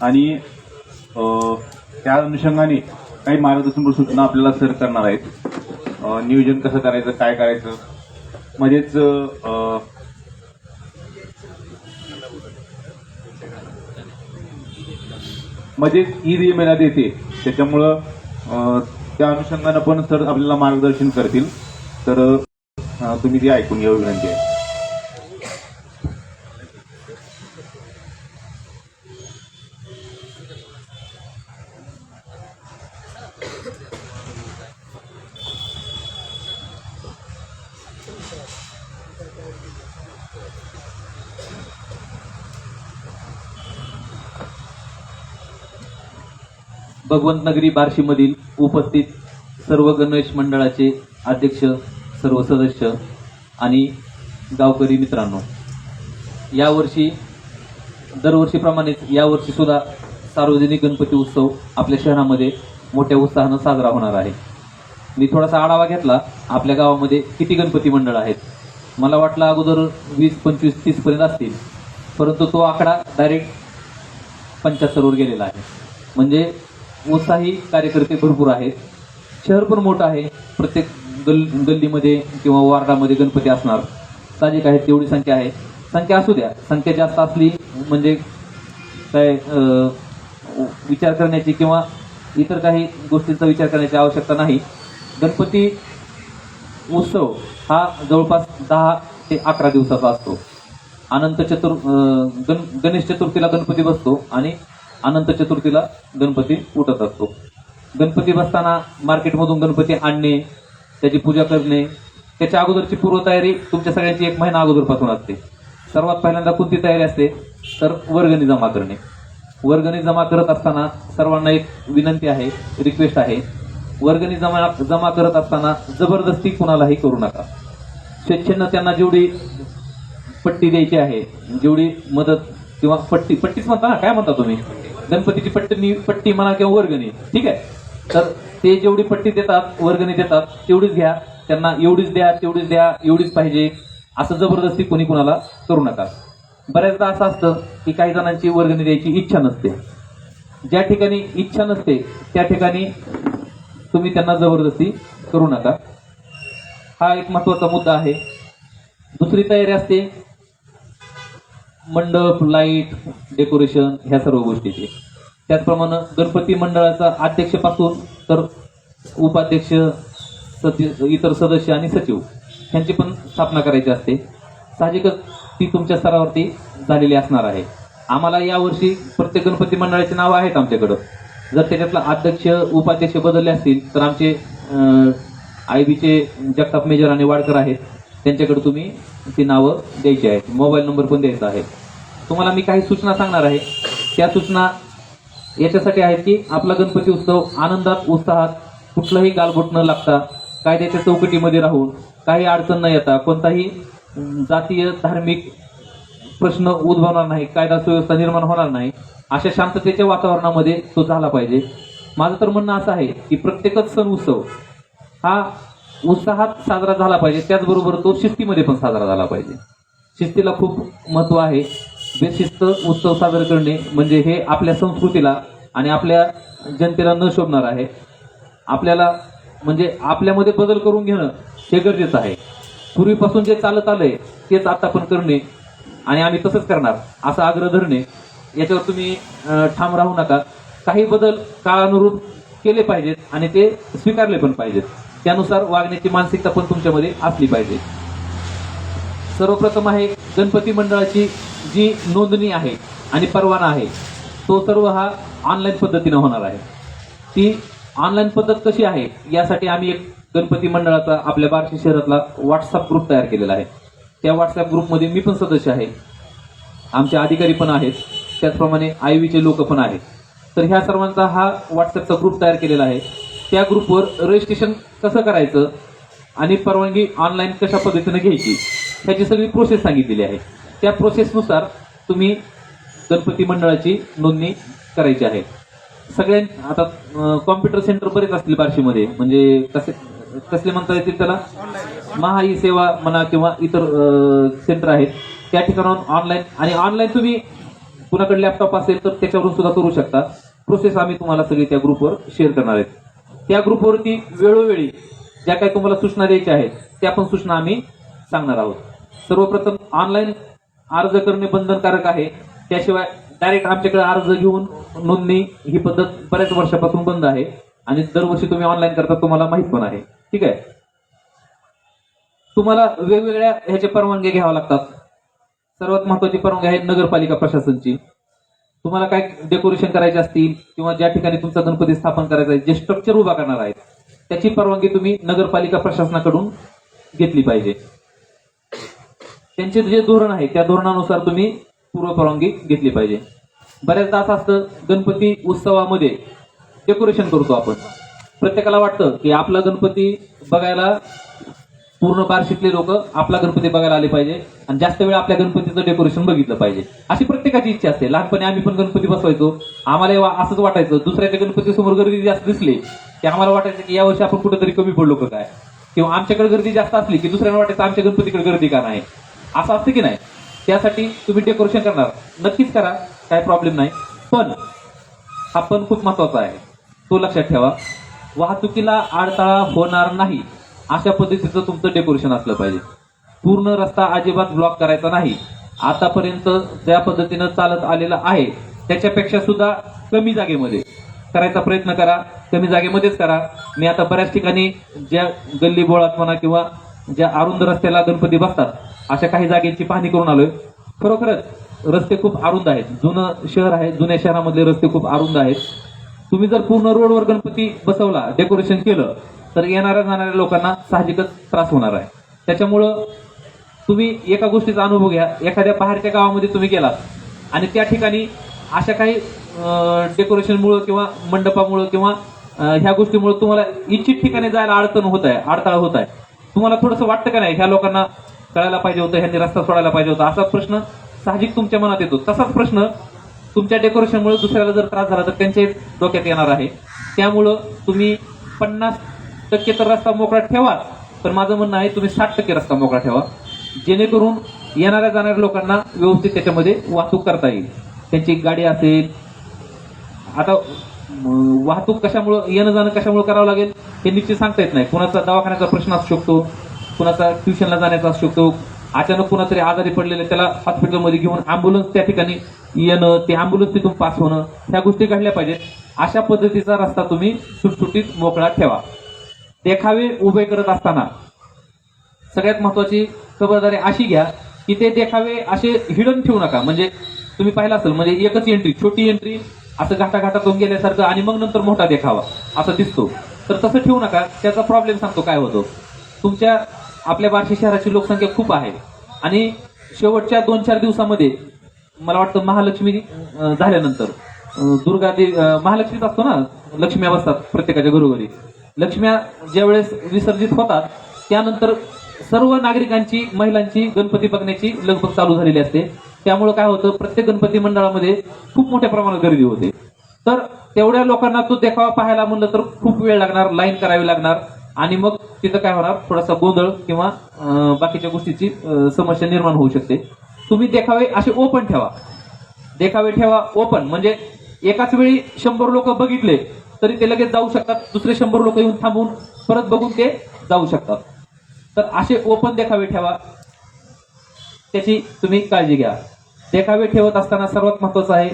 आणि त्या अनुषंगाने काही मार्गदर्शन सूचना आपल्याला सर करणार आहेत. नियोजन कसं करायचं काय करायचं? मध्येच म्हणजेच मध्येच ईद येमेला येते त्याच्यामुळं त्या अनुषंगानं पण सर आपल्याला मार्गदर्शन करतील. तर तुम्ही ते ऐकून घ्या विनंती आहे. भगवंत नगरी बार्शीमधील उपस्थित सर्व गणेश मंडळाचे अध्यक्ष सर्व सदस्य आणि गावकरी मित्रांनो यावर्षी दरवर्षीप्रमाणेच यावर्षी सुद्धा सार्वजनिक गणपती उत्सव आपल्या शहरामध्ये मोठ्या उत्साहानं साजरा होणार आहे. मी थोडासा आढावा घेतला आपल्या गावामध्ये किती गणपती मंडळ आहेत? मला वाटलं अगोदर वीस पंचवीस तीसपर्यंत असतील परंतु तो आकडा डायरेक्ट पंच्याहत्तरवर गेलेला आहे. म्हणजे उत्साही कार्यकर्ते भरपूर आहेत. शहर पण मोठं आहे. प्रत्येक गल गल्लीमध्ये किंवा वार्डामध्ये गणपती असणार. साजिक आहे तेवढी संख्या आहे. संख्या असू द्या. संख्या जास्त असली म्हणजे काय विचार करण्याची किंवा इतर काही गोष्टींचा विचार करण्याची आवश्यकता नाही. गणपती उत्सव हा जवळपास दहा ते अकरा दिवसाचा असतो. अनंत चतुर गण गणेश चतुर्थीला गणपती बसतो आणि अनंत चतुर्थीला गणपती उठत असतो. गणपती बसताना मार्केटमधून गणपती आणणे त्याची पूजा करणे त्याच्या अगोदरची पूर्वतयारी तुमच्या सगळ्यांची एक महिना अगोदरपासून असते. सर्वात पहिल्यांदा कोणती तयारी असते? तर वर्गणी जमा करणे. वर्गणी जमा करत असताना सर्वांना एक विनंती आहे रिक्वेस्ट आहे. वर्गणी जमा जमा करत असताना जबरदस्ती कुणालाही करू नका. स्वेच्छेनं त्यांना जेवढी पट्टी द्यायची आहे जेवढी मदत किंवा पट्टी पट्टीच म्हणता ना काय म्हणता तुम्ही? गणपतीची पट्टी पट्टी म्हणा किंवा वर्गणी ठीक आहे? तर ते जेवढी पट्टी देतात वर्गणी देतात तेवढीच घ्या. त्यांना एवढीच द्या तेवढीच द्या एवढीच पाहिजे. असं जबरदस्ती कोणी कुणाला करू नका. बऱ्याचदा असं असतं की काही जणांची वर्गणी द्यायची इच्छा नसते. ज्या ठिकाणी इच्छा नसते त्या ठिकाणी तुम्ही त्यांना जबरदस्ती करू नका. हा एक महत्त्वाचा मुद्दा आहे. दुसरी तयारी असते मंडप लाइट डेकोरेशन ह्या सर्व गोष्टीचे त्याचप्रमाणे गणपती मंडळाचा अध्यक्षपासून तर उपाध्यक्ष सदस्य इतर सदस्य आणि सचिव ह्यांची पण स्थापना करायची असते. साहजिकच ती तुमच्या स्तरावरती झालेली असणार आहे. आम्हाला यावर्षी प्रत्येक गणपती मंडळाची नावं आहेत आमच्याकडं. जर त्याच्यातला अध्यक्ष उपाध्यक्ष बदलले असतील तर आमचे आय बीचे जगताप मेजर आणि वाडकर आहेत. त्यांच्याकडे तुम्ही ती नावं द्यायची आहेत. मोबाईल नंबर पण द्यायचा आहे. तुम्हाला मी काही सूचना सांगणार आहे. त्या सूचना याच्यासाठी आहेत की आपला गणपती उत्सव आनंदात उत्साहात कुठलंही गालबोट न लागता कायद्याच्या चौकटीमध्ये राहून काही अडचण न येता कोणताही जातीय धार्मिक प्रश्न उद्भवणार नाही कायदा सुव्यवस्था निर्माण होणार नाही अशा शांततेच्या वातावरणामध्ये तो झाला पाहिजे. माझं तर म्हणणं असं आहे की प्रत्येकच सण उत्सव हा उत्साहात साजरा झाला पाहिजे. त्याचबरोबर तो शिस्तीमध्ये पण साजरा झाला पाहिजे. शिस्तीला खूप महत्त्व आहे. बेशिस्त उत्सव साजरा करणे म्हणजे हे आपल्या संस्कृतीला आणि आपल्या जनतेला न शोभणार आहे. आपल्याला म्हणजे आपल्यामध्ये बदल करून घेणं हे गरजेचं आहे. पूर्वीपासून जे चालत आलंय तेच आता पण करणे आणि आम्ही तसंच करणार असा आग्रह धरणे. याच्यावर तुम्ही ठाम राहू नका. काही बदल काळानुरूप केले पाहिजेत आणि ते स्वीकारले पण पाहिजेत. त्यानुसार वागण्याची मानसिकता पण तुमच्यामध्ये असली पाहिजे. सर्वप्रथम आहे गणपती मंडळाची जी नोंदणी आहे आणि परवाना आहे तो सर्व हा ऑनलाईन पद्धतीनं होणार आहे. ती ऑनलाईन पद्धत कशी आहे यासाठी आम्ही एक गणपती मंडळाचा आपल्या बार्शी शहरातला व्हॉट्सअप ग्रुप तयार केलेला आहे. त्या व्हॉट्सअप ग्रुपमध्ये मी पण सदस्य आहे. आमचे अधिकारी पण आहेत. त्याचप्रमाणे आयवीचे लोक पण आहेत. तर ह्या सर्वांचा हा व्हॉट्सअपचा ग्रुप तयार केलेला आहे. त्या ग्रुपवर रजिस्ट्रेशन कसं करायचं आणि परवानगी ऑनलाईन कशा पद्धतीनं घ्यायची ह्याची सगळी प्रोसेस सांगितलेली आहे. त्या प्रोसेसनुसार तुम्ही गणपती मंडळाची नोंदणी करायची आहे. सगळ्यां आता कॉम्प्युटर सेंटर बरेच असतील बार्शीमध्ये म्हणजे कसे कसले म्हणता येतील त्याला? महा ई सेवा म्हणा किंवा इतर सेंटर आहेत. त्या ठिकाणाहून ऑनलाईन आणि ऑनलाईन तुम्ही कुणाकडे लॅपटॉप असेल तर त्याच्यावरून सुद्धा करू शकता. प्रोसेस आम्ही तुम्हाला सगळी त्या ग्रुपवर शेअर करणार आहेत. त्या ग्रुपवरती वेळोवेळी ज्या काही तुम्हाला सूचना द्यायच्या आहेत त्या पण सूचना आम्ही सांगणार आहोत. सर्वप्रथम ऑनलाईन अर्ज करणे बंधनकारक आहे. त्याशिवाय डायरेक्ट आमच्याकडे अर्ज घेऊन नोंदणी ही पद्धत बऱ्याच वर्षापासून बंद आहे आणि दरवर्षी तुम्ही ऑनलाईन करता तुम्हाला माहीत पण आहे. ठीक आहे? तुम्हाला वेगवेगळ्या ह्याचे परवानगी घ्याव्या लागतात. सर्वात महत्वाची परवानगी आहे नगरपालिका प्रशासनची. तुम्हाला काय डेकोरेशन करायचे असतील किंवा ज्या ठिकाणी तुमचा गणपती स्थापन करायचा आहे जे स्ट्रक्चर उभा करणार आहे त्याची परवानगी तुम्ही नगरपालिका प्रशासनाकडून घेतली पाहिजे. त्यांचे जे धोरण आहे त्या धोरणानुसार तुम्ही पूर्व परवानगी घेतली पाहिजे. बऱ्याचदा असं असतं गणपती उत्सवामध्ये डेकोरेशन करतो आपण. प्रत्येकाला वाटतं की आपला गणपती बघायला पूर्ण बार्शीतले लोक आपला गणपती बघायला आले पाहिजे आणि जास्त वेळ आपल्या गणपतीचं डेकोरेशन बघितलं पाहिजे. अशी प्रत्येकाची इच्छा असते. लहानपणी आम्ही पण गणपती बसवायचो. आम्हाला असंच वाटायचं. दुसऱ्याच्या गणपती समोर गर्दी जास्त दिसली की आम्हाला वाटायचं की यावर्षी आपण कुठेतरी कमी पडलो का काय? किंवा आमच्याकडे गर्दी जास्त असली की दुसऱ्यांना वाटायचं आमच्या गणपतीकडे गर्दी का नाही? असं असतं की नाही? त्यासाठी तुम्ही डेकोरेशन करणार. नक्कीच करा. काय प्रॉब्लेम नाही. पण हा पण खूप महत्त्वाचा आहे. तो लक्षात ठेवा. वाहतुकीला अडथळा होणार नाही. अशा पद्धतीचं तुमचं डेकोरेशन असलं पाहिजे. पूर्ण रस्ता अजिबात ब्लॉक करायचा नाही. आतापर्यंत ज्या पद्धतीनं चालत आलेलं आहे त्याच्यापेक्षा सुद्धा कमी जागेमध्ये करायचा प्रयत्न करा. कमी जागेमध्येच करा. मी आता बऱ्याच ठिकाणी ज्या गल्ली बोळात म्हणा किंवा ज्या अरुंद रस्त्याला गणपती बसतात अशा काही जागेची पाहणी करून आलोय. खरोखरच रस्ते खूप अरुंद आहेत. जुनं शहर आहे. जुन्या शहरामधले रस्ते खूप अरुंद आहेत. तुम्ही जर पूर्ण रोडवर गणपती बसवला डेकोरेशन केलं तर येणाऱ्या जाणाऱ्या लोकांना साहजिकच त्रास होणार आहे. त्याच्यामुळं तुम्ही एका गोष्टीचा अनुभव घ्या. एखाद्या बाहेरच्या गावामध्ये तुम्ही गेलात आणि त्या ठिकाणी अशा काही डेकोरेशनमुळं किंवा मंडपामुळं किंवा ह्या गोष्टीमुळे तुम्हाला इच्छित ठिकाणी जायला अडचण होत आहे अडथळा होत आहे. तुम्हाला थोडंसं वाटतं का नाही? ह्या लोकांना कळायला पाहिजे होतं ह्यांनी रस्ता सोडायला पाहिजे होता. असा प्रश्न साहजिक तुमच्या मनात येतो. तसाच प्रश्न तुमच्या डेकोरेशनमुळे दुसऱ्याला जर त्रास झाला तर त्यांच्या डोक्यात येणार आहे. त्यामुळं तुम्ही पन्नास टक्के तर रस्ता मोकळा ठेवा. तर माझं म्हणणं आहे तुम्ही साठ टक्के रस्ता मोकळा ठेवा. जेणेकरून येणाऱ्या जाणाऱ्या लोकांना व्यवस्थित त्याच्यामध्ये वाहतूक करता येईल. त्यांची गाडी असेल. आता वाहतूक कशामुळं येणं जाणं कशामुळे करावं लागेल हे निश्चित सांगता येत नाही. कुणाचा दवाखान्याचा प्रश्न असू शकतो कुणाचा ट्युशनला जाण्याचा असू शकतो अचानक कुणातरी आजारी पडलेले त्याला हॉस्पिटलमध्ये घेऊन अँब्युलन्स त्या ठिकाणी येणं ते अँब्युलन्स तिथून पास होणं ह्या गोष्टी घडल्या पाहिजेत. अशा पद्धतीचा रस्ता तुम्ही सुटसुटीत मोकळा ठेवा. देखावे उभे करत असताना. सगळ्यात महत्वाची खबरदारी अशी घ्या की ते देखावे असे हिडन ठेवू नका. म्हणजे तुम्ही पाहिलं असेल म्हणजे एकच एंट्री छोटी एंट्री असं घाटाघाटातून गेल्यासारखं आणि मग नंतर मोठा देखावा असं दिसतो. तर तसं ठेवू नका त्याचा प्रॉब्लेम सांगतो काय होतो. तुमच्या आपल्या बार्शी शहराची लोकसंख्या खूप आहे. आणि शेवटच्या दोन चार दिवसामध्ये मला वाटतं महालक्ष्मी झाल्यानंतर अं, दुर्गा देवी महालक्ष्मीच असतो ना लक्ष्मी बसतात प्रत्येकाच्या घरोघरी. लक्ष्म्या ज्यावेळेस विसर्जित होतात त्यानंतर सर्व नागरिकांची महिलांची गणपती बघण्याची लगबग चालू झालेली असते. त्यामुळे काय होतं प्रत्येक गणपती मंडळामध्ये खूप मोठ्या प्रमाणात गर्दी होते. तर तेवढ्या लोकांना तो देखावा पाहायला म्हणलं तर खूप वेळ लागणार लाईन करावी लागणार. आणि मग तिथं काय होणार थोडासा गोंधळ किंवा बाकीच्या गोष्टीची समस्या निर्माण होऊ शकते. तुम्ही देखावे असे ओपन ठेवा. देखावे ठेवा ओपन म्हणजे एकाच वेळी शंभर लोक बघितले तरी ते लगेच जाऊ शकतात. दुसरे शंभर लोक येऊन थांबून परत बघून ते जाऊ शकतात. तर असे ओपन देखावे ठेवा. त्याची तुम्ही काळजी घ्या. देखावे ठेवत असताना सर्वात महत्वाचं आहे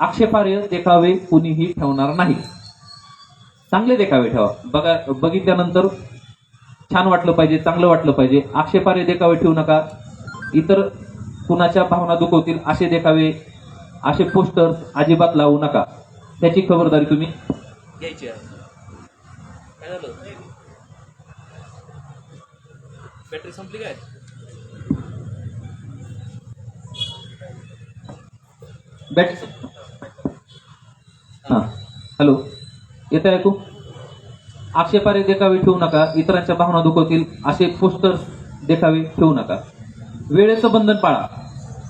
आक्षेपार्ह देखावे कुणीही ठेवणार नाही. चांगले देखावे ठेवा. बघा बघितल्यानंतर छान वाटलं पाहिजे चांगलं वाटलं पाहिजे. आक्षेपार्ह देखावे ठेवू नका. इतर कुणाच्या भावना दुखवतील असे देखावे असे पोस्टर्स अजिबात लावू नका. त्याची खबरदारी तुम्ही घ्यायची आहे. काय झालं? बॅटरी संपली काय? बॅटरी हा. हॅलो येत ऐकू? आक्षेपारे देखावे ठेवू नका. इतरांच्या भावना दुखवतील असे पोस्टर्स देखावे ठेवू नका. वेळेचं बंधन पाळा.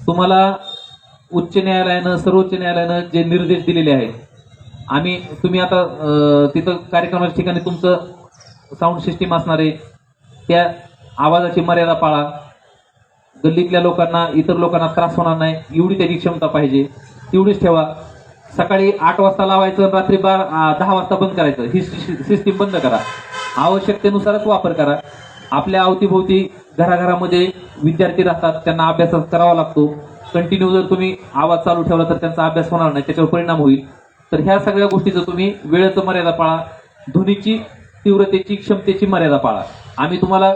तुम्हाला उच्च न्यायालयानं सर्वोच्च न्यायालयानं जे निर्देश दिलेले आहेत आम्ही तुम्ही आता तिथं कार्यक्रमाच्या ठिकाणी तुमचं साऊंड सिस्टीम असणार आहे. त्या आवाजाची मर्यादा पाळा. गल्लीतल्या लोकांना इतर लोकांना त्रास होणार नाही. एवढी त्याची क्षमता पाहिजे. तेवढीच ठेवा. सकाळी आठ वाजता लावायचं रात्री बारा दहा वाजता बंद करायचं. ही सिस्टीम बंद करा. आवश्यकतेनुसारच वापर करा. आपल्या अवतीभोवती घराघरामध्ये विद्यार्थी राहतात. त्यांना अभ्यास करावा लागतो. कंटिन्यू जर तुम्ही आवाज चालू ठेवला तर त्यांचा अभ्यास होणार नाही. त्याच्यावर परिणाम होईल. तर ह्या सगळ्या गोष्टीचं तुम्ही वेळेचं मर्यादा पाळा ध्वनीची तीव्रतेची क्षमतेची मर्यादा पाळा. आम्ही तुम्हाला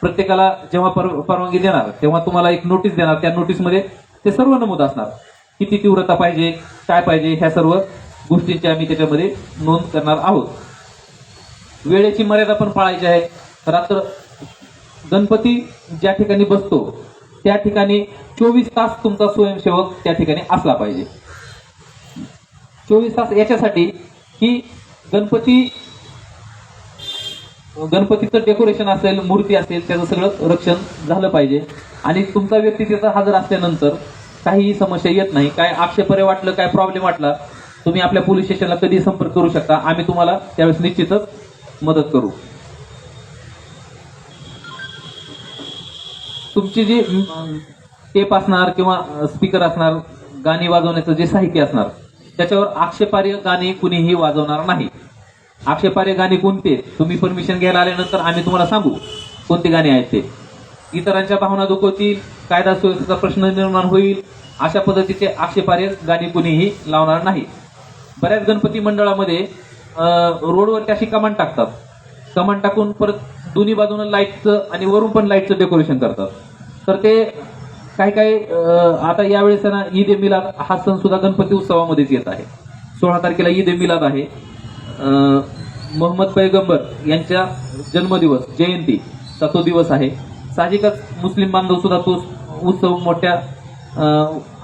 प्रत्येकाला जेव्हा पर परवानगी देणार तेव्हा तुम्हाला एक नोटीस देणार त्या नोटीसमध्ये ते सर्व नमूद असणार. किती तीव्रता पाहिजे काय पाहिजे ह्या सर्व गोष्टींची आम्ही त्याच्यामध्ये नोंद करणार आहोत. वेळेची मर्यादा पण पाळायची आहे. रात्र गणपती ज्या ठिकाणी बसतो त्या ठिकाणी चोवीस तास तुमचा स्वयंसेवक त्या ठिकाणी असला पाहिजे. चोवीस तास याच्यासाठी की गणपती गणपतीचं डेकोरेशन असेल मूर्ती असेल त्याचं सगळं रक्षण झालं पाहिजे. आणि तुमचा व्यक्ती तिथं हजर असल्यानंतर काहीही समस्या येत नाही. काय आक्षेपरे वाटलं काय प्रॉब्लेम वाटला तुम्ही आपल्या पोलीस स्टेशनला कधी संपर्क करू शकता. आम्ही तुम्हाला त्यावेळेस निश्चितच मदत करू. तुमची जी टेप असणार किंवा स्पीकर असणार गाणी वाजवण्याचं जे साहित्य असणार त्याच्यावर आक्षेपार्ह गाणे कुणीही वाजवणार नाही. आक्षेपार्ह गाणे कोणते? तुम्ही परमिशन घ्यायला आल्यानंतर आम्ही तुम्हाला सांगू कोणते गाणे आहेत ते. इतरांच्या भावना दुखवतील कायदा सुव्यवस्थेचा प्रश्न निर्माण होईल अशा पद्धतीचे आक्षेपार्ह गाणी कुणीही लावणार नाही. बऱ्याच गणपती मंडळामध्ये रोडवर रोडवरती अशी कमान टाकतात. कमान टाकून परत दोन्ही बाजूनं लाईटचं आणि वरून पण लाईटचं डेकोरेशन करतात. तर ते काही काही आता यावेळेस ना ईद ए मिलाद हा सण सुद्धा गणपती उत्सवामध्येच येत आहे. सोळा तारखेला ईद ए मिलाद आहे. मोहम्मद पैगंबर यांच्या जन्मदिवस जयंतीचा तो दिवस आहे. साहजिकच मुस्लिम बांधव सुद्धा तो उत्सव मोठ्या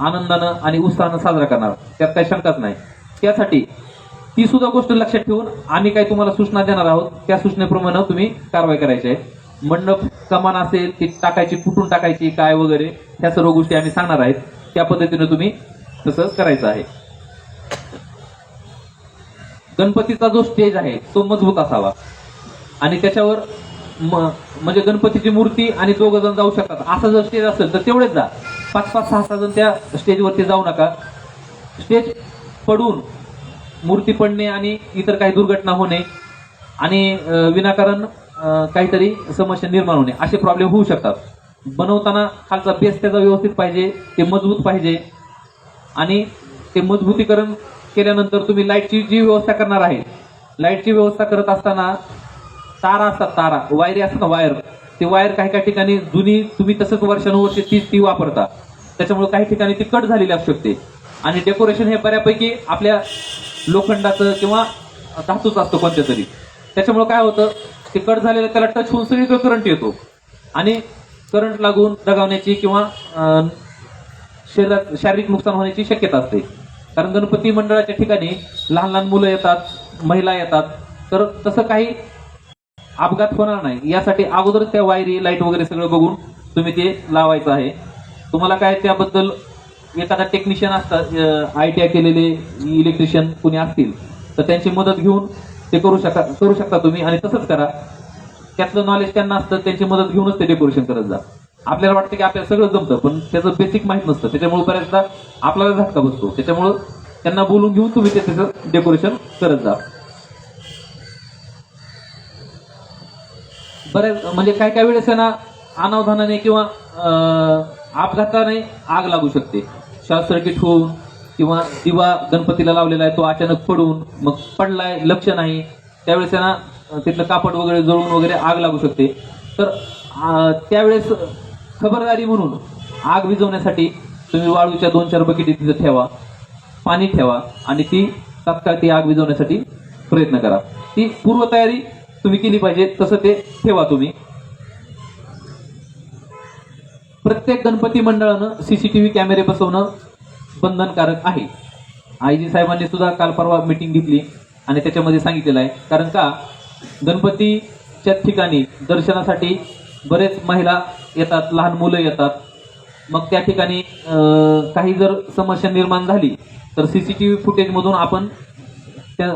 आनंदानं आणि उत्साहानं साजरा करणार. त्यात काही शंकाच नाही. त्यासाठी ती सुद्धा गोष्ट लक्षात ठेवून आम्ही काही तुम्हाला सूचना देणार आहोत. त्या सूचनेप्रमाणे तुम्ही कारवाई करायची आहे. मंडप समान असेल ती टाकायची कुठून टाकायची काय वगैरे ह्या सर्व गोष्टी आम्ही सांगणार आहेत. त्या पद्धतीने तुम्ही तसं करायचं आहे. गणपतीचा जो स्टेज आहे तो मजबूत असावा. आणि त्याच्यावर म- म्हणजे गणपतीची मूर्ती आणि दोघ जण जाऊ शकतात. असं जर स्टेज असेल तर तेवढेच जा. पाच पाच सहा सहा जण त्या स्टेजवरती जाऊ नका. स्टेज पडून मूर्ती पडणे आणि इतर काही दुर्घटना होणे आणि विनाकारण काहीतरी समस्या निर्माण होणे. असे प्रॉब्लेम होऊ शकतात. बनवताना खालचा बेस त्याचा व्यवस्थित पाहिजे ते मजबूत पाहिजे. आणि ते मजबूतीकरण केल्यानंतर तुम्ही लाईटची जी व्यवस्था करणार आहे लाईटची व्यवस्था करत असताना तारा असतात तारा वायरी असतात वायर ते वायर काही काही ठिकाणी जुनी तुम्ही तसंच वर्षानुवर्षे तीच ती वापरता. त्याच्यामुळे काही ठिकाणी ती कट झालेली असू शकते. आणि डेकोरेशन हे बऱ्यापैकी आपल्या लोखंडाचं किंवा धातूचं असतं कोणत्या तरी त्याच्यामुळे काय होतं? ते कट झालेलं त्याला टच होऊन सगळीकडे करंट येतो. आणि करंट लागून दगावण्याची किंवा शरीरात शारीरिक नुकसान होण्याची शक्यता असते. कारण गणपती मंडळाच्या ठिकाणी लहान लहान मुलं येतात महिला येतात. तर तसं काही अपघात होणार नाही. यासाठी अगोदर त्या वायरी लाइट वगैरे सगळं बघून तुम्ही ते लावायचं आहे. तुम्हाला काय त्याबद्दल एखादा टेक्निशियन असतात आय टी आय केलेले इलेक्ट्रिशियन कुणी असतील तर त्यांची मदत घेऊन ते करू शकता करू शकता तुम्ही आणि तसंच करा. त्यातलं नॉलेज त्यांना असतं त्यांची मदत घेऊनच ते डेकोरेशन करत जा. आपल्याला वाटतं की आपल्याला सगळं जमतं पण त्याचं बेसिक माहीत नसतं. त्याच्यामुळे बऱ्याचदा आपल्याला धक्का बसतो. त्याच्यामुळं त्यांना बोलून घेऊन तुम्ही ते त्याचं डेकोरेशन करत जा. बऱ्याच म्हणजे काय काय वेळेस त्यांना ना अनावधानाने किंवा अं, अपघाताने आग लागू शकते. शॉर्ट सर्किट होऊन किंवा दिवा गणपतीला लावलेला आहे तो अचानक पडून मग पडलाय लक्ष नाही. त्यावेळेस त्यांना तिथलं कापड वगैरे जळून वगैरे आग लागू शकते. तर त्यावेळेस खबरदारी म्हणून आग विझवण्यासाठी तुम्ही वाळूच्या दोन चार बकेटी तिथं ठेवा. पाणी ठेवा आणि ती तात्काळ ती आग विझवण्यासाठी प्रयत्न करा. ती पूर्वतयारी तुम्ही केली पाहिजे तसं ते ठेवा तुम्ही. प्रत्येक गणपती मंडळानं सीसीटीव्ही कॅमेरे बसवणं बंधनकारक आहे. आयजी साहेबांनी सुद्धा काल परवा मिटिंग घेतली आणि त्याच्यामध्ये सांगितलेलं आहे. कारण का गणपतीच्या ठिकाणी दर्शनासाठी बरेच महिला येतात लहान मुलं येतात. मग त्या ठिकाणी काही जर समस्या निर्माण झाली तर सी सी टी व्ही फुटेजमधून आपण त्या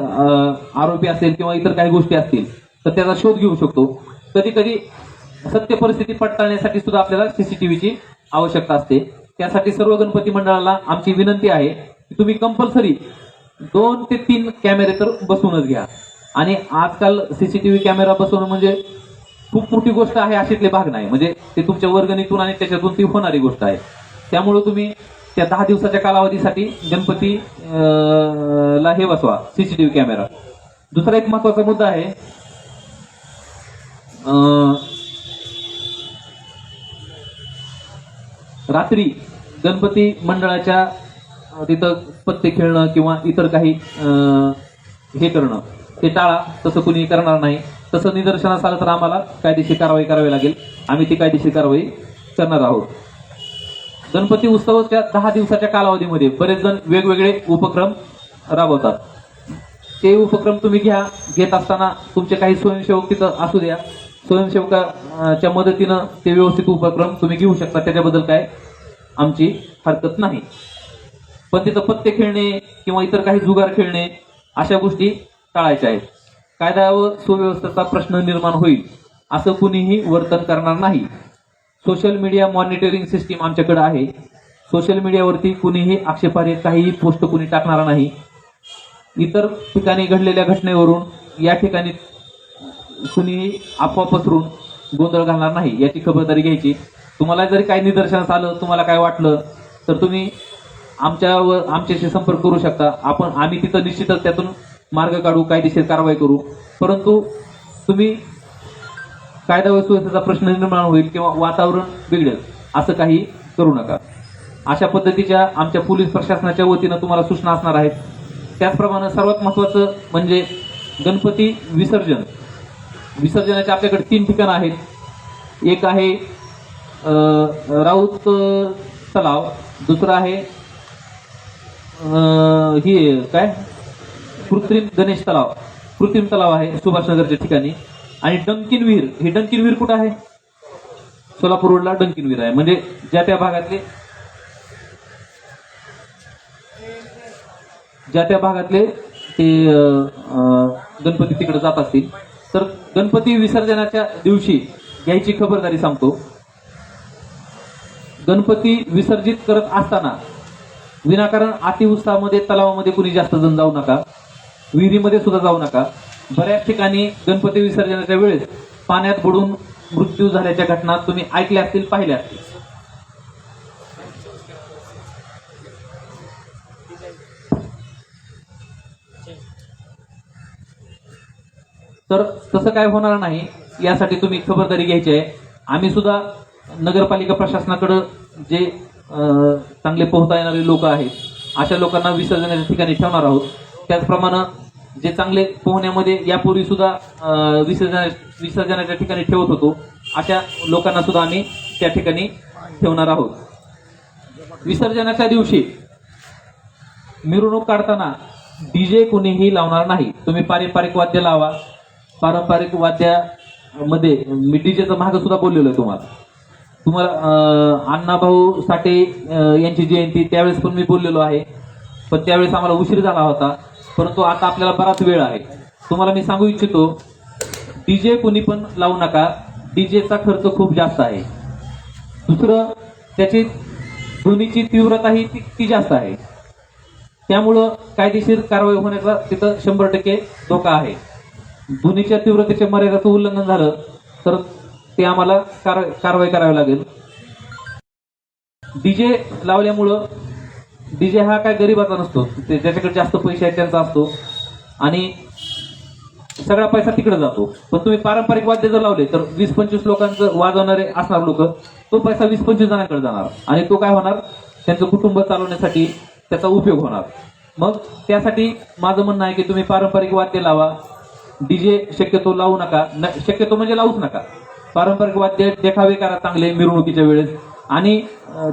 आरोपी असेल किंवा इतर काही गोष्टी असतील तर त्याचा शोध घेऊ शकतो. कधी कधी सत्य परिस्थिती पडताळण्यासाठी सुद्धा आपल्याला सीसीटीव्हीची आवश्यकता असते. त्यासाठी सर्व गणपती मंडळाला आमची विनंती आहे की तुम्ही कंपल्सरी दोन ते तीन कॅमेरे तर बसवूनच घ्या. आणि आजकाल सीसीटीव्ही कॅमेरा बसवणं म्हणजे खूप मोठी गोष्ट आहे अशीतले भाग नाही. म्हणजे ते तुमच्या वर्गणीतून आणि त्याच्यातून ती होणारी गोष्ट आहे. त्यामुळे तुम्ही त्या दहा दिवसाच्या कालावधीसाठी गणपती ला हे बसवा सीसीटीव्ही कॅमेरा दुसरा एक महत्त्वाचा मुद्दा आहे रात्री गणपती मंडळाच्या तिथं पत्ते खेळणं किंवा इतर काही हे करणं. ते टाळा तसं कुणी करणार नाही. तसं निदर्शनास आलं तर आम्हाला कायदेशीर कारवाई करावी लागेल. आम्ही ती कायदेशीर कारवाई करणार आहोत. गणपती उत्सवाच्या दहा दिवसाच्या कालावधीमध्ये बरेच जण वेगवेगळे उपक्रम राबवतात. ते उपक्रम तुम्ही घ्या घेत असताना तुमचे काही स्वयंसेवक तिथं असू द्या. स्वयंसेवकाच्या मदतीनं ते व्यवस्थित उपक्रम तुम्ही घेऊ शकता. त्याच्याबद्दल काय आमची हरकत नाही. पण तिथं पत्ते खेळणे किंवा इतर काही जुगार खेळणे अशा गोष्टी टाळायच्या आहेत. कायदा व सुव्यवस्थेचा प्रश्न निर्माण होईल असं कुणीही वर्तन करणार नाही. सोशल मीडिया मॉनिटरिंग सिस्टीम आमच्याकडे आहे. सोशल मीडियावरती कुणीही आक्षेपार्ह काहीही पोस्ट कुणी टाकणार नाही. इतर ठिकाणी घडलेल्या घटनेवरून या ठिकाणी कुणीही अफवा पसरून गोंधळ घालणार नाही याची खबरदारी घ्यायची. तुम्हाला जरी काही निदर्शनास आलं तुम्हाला काय वाटलं तर तुम्ही आमच्यावर आमच्याशी संपर्क करू शकता. आपण आम्ही तिथं निश्चितच त्यातून मार्ग काढू कायदेशीर कारवाई करू. परंतु तुम्ही कायदा व सुव्यवस्थेचा प्रश्न निर्माण होईल किंवा वातावरण बिघडेल असं काही करू नका. अशा पद्धतीच्या आमच्या पोलीस प्रशासनाच्या वतीनं तुम्हाला सूचना असणार आहेत. त्याचप्रमाणे सर्वात महत्वाचं म्हणजे गणपती विसर्जन. विसर्जनाचे आपल्याकडे तीन ठिकाणं आहेत. एक आहे राऊत तलाव दुसरं आहे ही काय? कृत्रिम गणेश तलाव कृत्रिम तलाव आहे सुभाषनगरच्या ठिकाणी. आणि डंकिन विहीर. ही डंकिन विहीर कुठं आहे? सोलापूर रोडला डंकिन विहीर आहे. म्हणजे ज्या त्या भागातले ज्या त्या भागातले ते गणपती तिकडे जात असतील. तर गणपती विसर्जनाच्या दिवशी घ्यायची खबरदारी सांगतो. गणपती विसर्जित करत असताना विनाकारण अतिउत्साहामध्ये तलावामध्ये कुणी जास्त जण जाऊ नका. विहिरीमध्ये सुद्धा जाऊ नका. बऱ्याच ठिकाणी गणपती विसर्जनाच्या वेळेस पाण्यात बुडून मृत्यू झाल्याच्या घटना तुम्ही ऐकल्या असतील पाहिल्या असतील. तर तसं काय होणार नाही यासाठी तुम्ही खबरदारी घ्यायची आहे. आम्ही सुद्धा नगरपालिका प्रशासनाकडं जे चांगले पोहता येणारे लोक आहेत अशा लोकांना विसर्जनाच्या ठिकाणी ठेवणार आहोत. त्याचप्रमाणे जे चांगले पोहण्यामध्ये यापूर्वी सुद्धा विसर्जना विसर्जनाच्या ठिकाणी ठेवत होतो अशा लोकांना सुद्धा आम्ही त्या ठिकाणी ठेवणार आहोत. विसर्जनाच्या दिवशी मिरवणूक काढताना डीजे कुणीही लावणार नाही. तुम्ही पारंपरिक वाद्य लावा. पारंपरिक वाद्यामध्ये मी डीजेचं भाग सुद्धा बोललेलो आहे तुम्हाला. तुम्हाला अण्णाभाऊ साठे यांची जयंती त्यावेळेस पण मी बोललेलो आहे. पण त्यावेळेस आम्हाला उशीर झाला होता. परंतु आता आपल्याला बराच वेळ आहे. तुम्हाला मी सांगू इच्छितो डीजे कुणी पण लावू नका. डीजेचा खर्च खूप जास्त आहे. दुसरं त्याची ध्वनीची तीव्रता ही ती ती जास्त आहे. त्यामुळं कायदेशीर कारवाई होण्याचा तिथं शंभर टक्के धोका आहे. ध्वनीच्या तीव्रतेच्या मर्यादाचं उल्लंघन झालं तर ते आम्हाला कार- कारवाई करावी लागेल. डीजे लावल्यामुळं डीजे हा काय गरीबाचा नसतो. ते ज्याच्याकडे जास्त पैसे आहेत त्यांचा असतो. आणि सगळा पैसा तिकडे जातो. पण तुम्ही पारंपरिक वाद्य जर लावले तर वीस पंचवीस लोकांचं वाजवणारे असणार लोक तो पैसा वीस पंचवीस जणांकडे जाणार. आणि तो काय होणार? त्यांचं कुटुंब चालवण्यासाठी त्याचा उपयोग होणार. मग त्यासाठी माझं म्हणणं आहे की तुम्ही पारंपरिक वाद्य लावा. डीजे शक्यतो लावू नका. शक्यतो म्हणजे लावूच नका. पारंपरिक वाद्य देखावे करा चांगले मिरवणुकीच्या वेळेस. आणि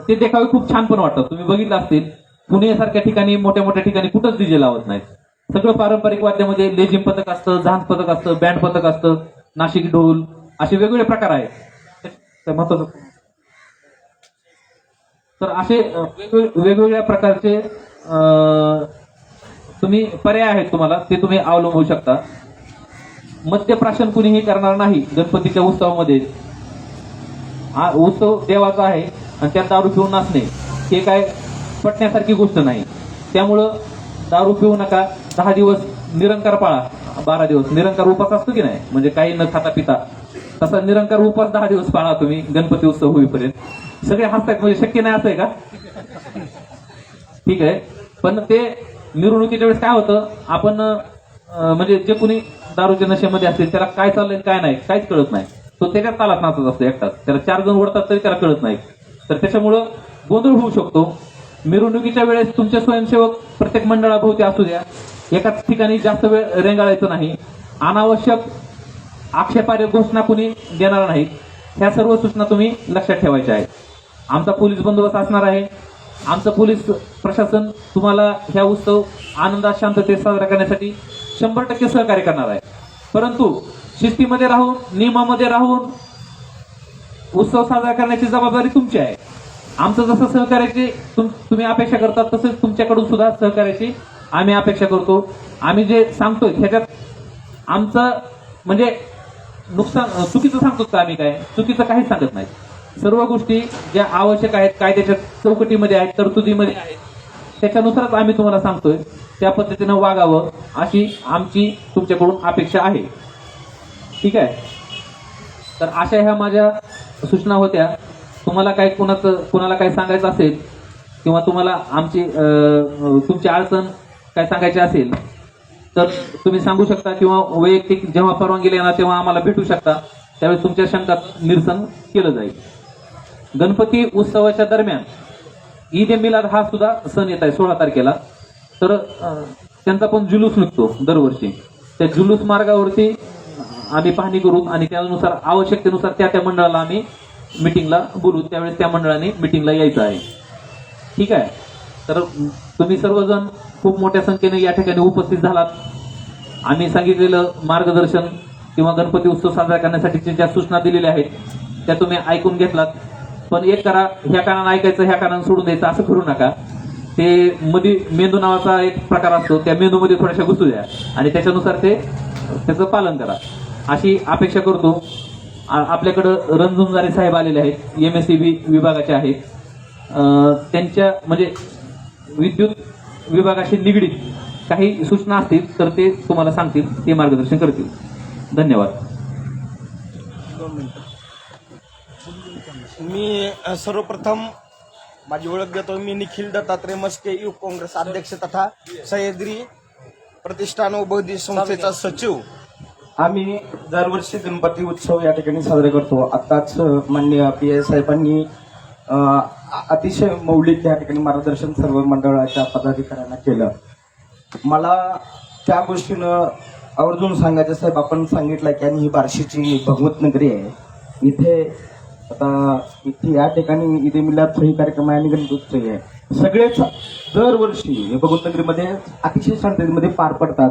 ते देखावे खूप छान पण वाटतात. तुम्ही बघितलं असतील पुणे सारख्या ठिकाणी मोठ्या मोठ्या ठिकाणी कुठंच डीजे लावत नाहीत. सगळं पारंपरिक वाद्यामध्ये लेझिम पथक असतं झांज पथक असतं बँड पथक असतं नाशिक ढोल असे वेगवेगळे प्रकार आहेत. महत्वाचं तर असे वेगवेगळ्या प्रकारचे तुम्ही पर्याय आहेत तुम्हाला ते तुम्ही अवलंबू शकता. मद्यप्राशन कुणीही करणार नाही गणपतीच्या उत्सवामध्ये. उत्सव देवाचा आहे आणि त्यात दारू पिऊन नाचणे हे काय पटण्यासारखी गोष्ट नाही. त्यामुळं दारू पिऊ नका. दहा दिवस निरंकार पाळा. बारा दिवस निरंकार उपास असतो की नाही? म्हणजे काही न खाता पिता. तसा निरंकार उपास दहा दिवस पाळा तुम्ही गणपती उत्सव होईपर्यंत. सगळे हसतात म्हणजे शक्य नाही असं आहे का? ठीक आहे. पण ते मिरवणुकीच्या वेळेस काय होतं? आपण म्हणजे जे कोणी दारूच्या नशेमध्ये असेल त्याला काय चाललंय काय नाही काहीच कळत नाही. तो त्याच्या तालात नाचत असतो एकटाच. त्याला चार जण ओढतात तरी त्याला कळत नाही. तर त्याच्यामुळं गोंधळ होऊ शकतो. मिरवणुकीच्या वेळेस तुमचे स्वयंसेवक प्रत्येक मंडळाभोवती असू द्या. एकाच ठिकाणी जास्त वेळ रेंगाळायचं नाही. अनावश्यक आक्षेपार्ह घोषणा कुणी देणार नाहीत. ह्या सर्व सूचना तुम्ही लक्षात ठेवायच्या आहेत. आमचा पोलीस बंदोबस्त असणार आहे. आमचं पोलीस प्रशासन तुम्हाला ह्या उत्सव आनंदात शांततेत साजरा करण्यासाठी शंभर टक्के सहकार्य करणार आहे. परंतु शिस्तीमध्ये राहून नियमामध्ये राहून उत्सव साजरा करण्याची जबाबदारी तुमची आहे. आमचं जसं सहकार्याची तुम- तुम्ही अपेक्षा करतात तसंच तुमच्याकडून सुद्धा सहकार्याची आम्ही अपेक्षा करतो. आम्ही जे सांगतोय ह्याच्यात आमचं म्हणजे नुकसान चुकीचं सांगतो का आम्ही काय? चुकीचं काहीच सांगत नाही. सर्व गोष्टी ज्या आवश्यक आहेत कायद्याच्या चौकटीमध्ये आहेत तरतुदीमध्ये आहेत त्याच्यानुसारच आम्ही तुम्हाला सांगतोय. त्या पद्धतीनं वागावं अशी आमची तुमच्याकडून अपेक्षा आहे. ठीक आहे? तर अशा ह्या माझ्या सूचना होत्या. तुम्हाला काय कुणाचं कुणाला काय सांगायचं असेल किंवा तुम्हाला आमची तुमची अडचण काय सांगायची असेल तर तुम्ही सांगू शकता किंवा वैयक्तिक जेव्हा परवानगी येणार तेव्हा आम्हाला भेटू शकता. त्यावेळेस तुमच्या शंका निरसन केलं जाईल. गणपती उत्सवाच्या दरम्यान ईद ए मिलाद हा सुद्धा सण येत आहे सोळा तारखेला. तर त्यांचा पण जुलूस निघतो दरवर्षी. त्या जुलूस मार्गावरती आम्ही पाहणी करू आणि त्यानुसार आवश्यकतेनुसार त्या त्या मंडळाला आम्ही मिटिंगला बोलू. त्यावेळेस त्या मंडळाने मिटिंगला यायचं आहे. ठीक आहे? तर तुम्ही सर्वजण खूप मोठ्या संख्येने या ठिकाणी उपस्थित झालात. आम्ही सांगितलेलं मार्गदर्शन किंवा गणपती उत्सव साजरा करण्यासाठीच्या ज्या सूचना दिलेल्या आहेत त्या तुम्ही ऐकून घेतलात. पण एक करा ह्या कानानं ऐकायचं ह्या कानानं सोडून द्यायचं असं करू नका. ते मध्ये मेंदू नावाचा एक प्रकार असतो त्या मेंदूमध्ये थोड्याशा घुसू द्या. आणि त्याच्यानुसार ते त्याचं पालन करा. अशी अपेक्षा करतो. आपल्याकडं रणझुंजारे साहेब आलेले आहेत एम एस सी बी विभागाचे आहेत. त्यांच्या म्हणजे विद्युत विभागाशी निगडीत काही सूचना असतील तर ते तुम्हाला सांगतील ते मार्गदर्शन करतील. धन्यवाद. मी सर्वप्रथम माझी ओळख देतो मी निखिल दत्तात्रय मस्के युथ काँग्रेस अध्यक्ष तथा सह्याद्री प्रतिष्ठान व बौद्धिक संस्थेचा सचिव. आम्ही दरवर्षी गणपती उत्सव या ठिकाणी साजरा करतो. आताच माननीय पी आय साहेबांनी अतिशय मौलिक या ठिकाणी मार्गदर्शन सर्व मंडळाच्या पदाधिकाऱ्यांना केलं. मला त्या गोष्टीनं आवर्जून सांगायचं साहेब आपण सांगितलं की आणि ही बार्शीची भगवत नगरी आहे. इथे आता इथे या ठिकाणी इथे मिलाद सही कार्यक्रम आहे आणि गणपती आहे. सगळेच दरवर्षी हे भगवत अतिशय शांततेमध्ये पार पडतात.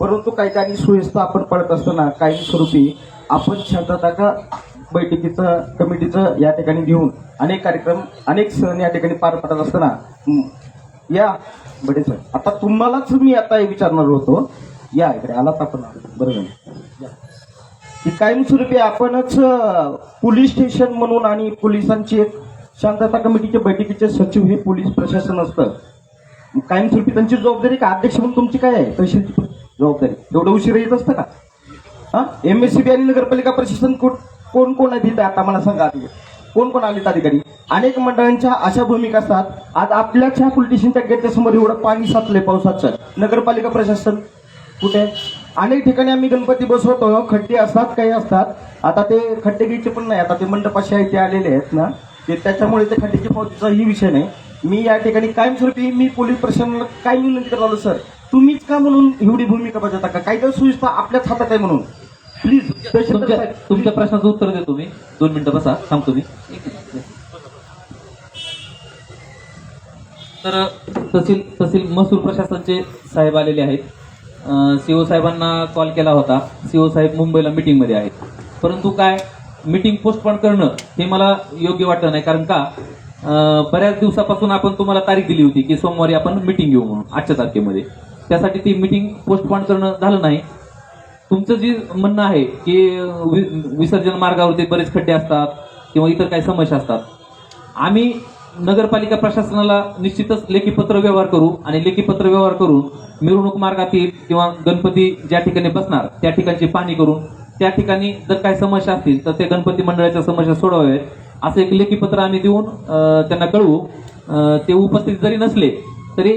परंतु काही काही सुव्यवस्था आपण पडत असताना काही स्वरूपी आपण शांतता का बैठकीचं कमिटीचं या ठिकाणी घेऊन अनेक कार्यक्रम अनेक सण या ठिकाणी पार पडत असताना या बडे सर आता तुम्हालाच मी आता हे विचारणार होतो. या इकडे आलात आपण. बरं या. कायमस्वरूपी आपणच पोलीस स्टेशन म्हणून आणि पोलिसांची एक शांतता कमिटीच्या बैठकीचे सचिव हे पोलीस प्रशासन असतं. कायमस्वरूपी त्यांची जबाबदारी का? अध्यक्ष म्हणून तुमची काय आहे? तहसीलची जबाबदारी. एवढं उशीर येत असतं का? हा? एम एस सी बी आणि नगरपालिका प्रशासन कोण कोण कोण आहे तिथे? आता मला सांगा कोण कोण आलेत अधिकारी? अनेक मंडळांच्या अशा भूमिका असतात. आज आपल्याच ह्या पोलिटिशियनच्या स्टेशनच्या गेटच्या समोर एवढं पाणी साचलंय पावसाचं. नगरपालिका प्रशासन कुठे अनेक ठिकाणी आम्ही गणपती बसवतो. खड्डे असतात काही असतात. आता ते खड्डे घ्यायचे पण नाही. आता ते मंडपाशी आहे ते आलेले आहेत ना. ते त्याच्यामुळे ते खड्ड्याची पावसाचाही विषय नाही. मी या ठिकाणी कायमस्वरूपी मी पोलीस प्रशासनाला काय विनंती करत आलो सर तुम्हीच का म्हणून एवढी भूमिका बजावता का? काही तर सुविधा आपल्याच हातात आहे म्हणून. प्लीज तुमच्या तुमच्या प्रश्नाचं उत्तर देतो मी. दोन मिनिटं बसा. सांगतो मी तर तहसील तहसील महसूल प्रशासनचे साहेब आलेले आहेत. सीओ साहेबांना कॉल केला होता. सीओ साहेब मुंबईला मीटिंगमध्ये आहेत. परंतु काय मीटिंग पोस्टपोन करणं हे मला योग्य वाटलं नाही. कारण का बऱ्याच दिवसापासून आपण तुम्हाला तारीख दिली होती की सोमवारी आपण मीटिंग घेऊ म्हणून आजच्या तारखेमध्ये. त्यासाठी ती मीटिंग पोस्टपोन करणं झालं नाही. तुमचं जे म्हणणं आहे की वि- विसर्जन मार्गावरती बरेच खड्डे असतात किंवा इतर काही समस्या असतात. आम्ही नगरपालिका प्रशासनाला निश्चितच लेखी पत्र व्यवहार करू आणि लेखी पत्र व्यवहार करून मिरवणूक मार्गातील किंवा गणपती ज्या ठिकाणी बसणार त्या ठिकाणची पाहणी करून त्या ठिकाणी जर काही समस्या असतील तर ते गणपती मंडळाच्या समस्या सोडवाव्यात. असं एक लेखी पत्र आम्ही देऊन त्यांना कळवू. ते उपस्थित जरी नसले तरी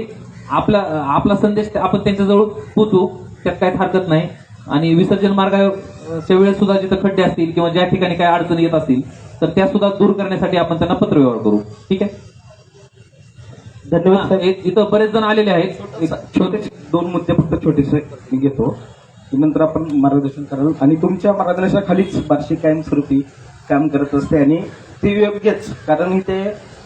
आपला आपला संदेश आपण त्यांच्याजवळ पोचू त्यात काहीच हरकत नाही. आणि विसर्जन मार्गाच्या वेळेस सुद्धा जिथं खड्डे असतील किंवा ज्या ठिकाणी काही अडचणी येत असतील तर त्या सुद्धा दूर करण्यासाठी आपण त्यांना पत्र व्यवहार करू. ठीक आहे? धन्यवाद एक- इथं बरेच जण आलेले आहेत. छोटे दोन मुद्दे फक्त छोटेसे घेतो. नंतर आपण मार्गदर्शन कराल. आणि तुमच्या मार्गदर्शनाखालीच बार्शी कायमस्वरूपी काम करत असते आणि ते योग्यच. कारण इथे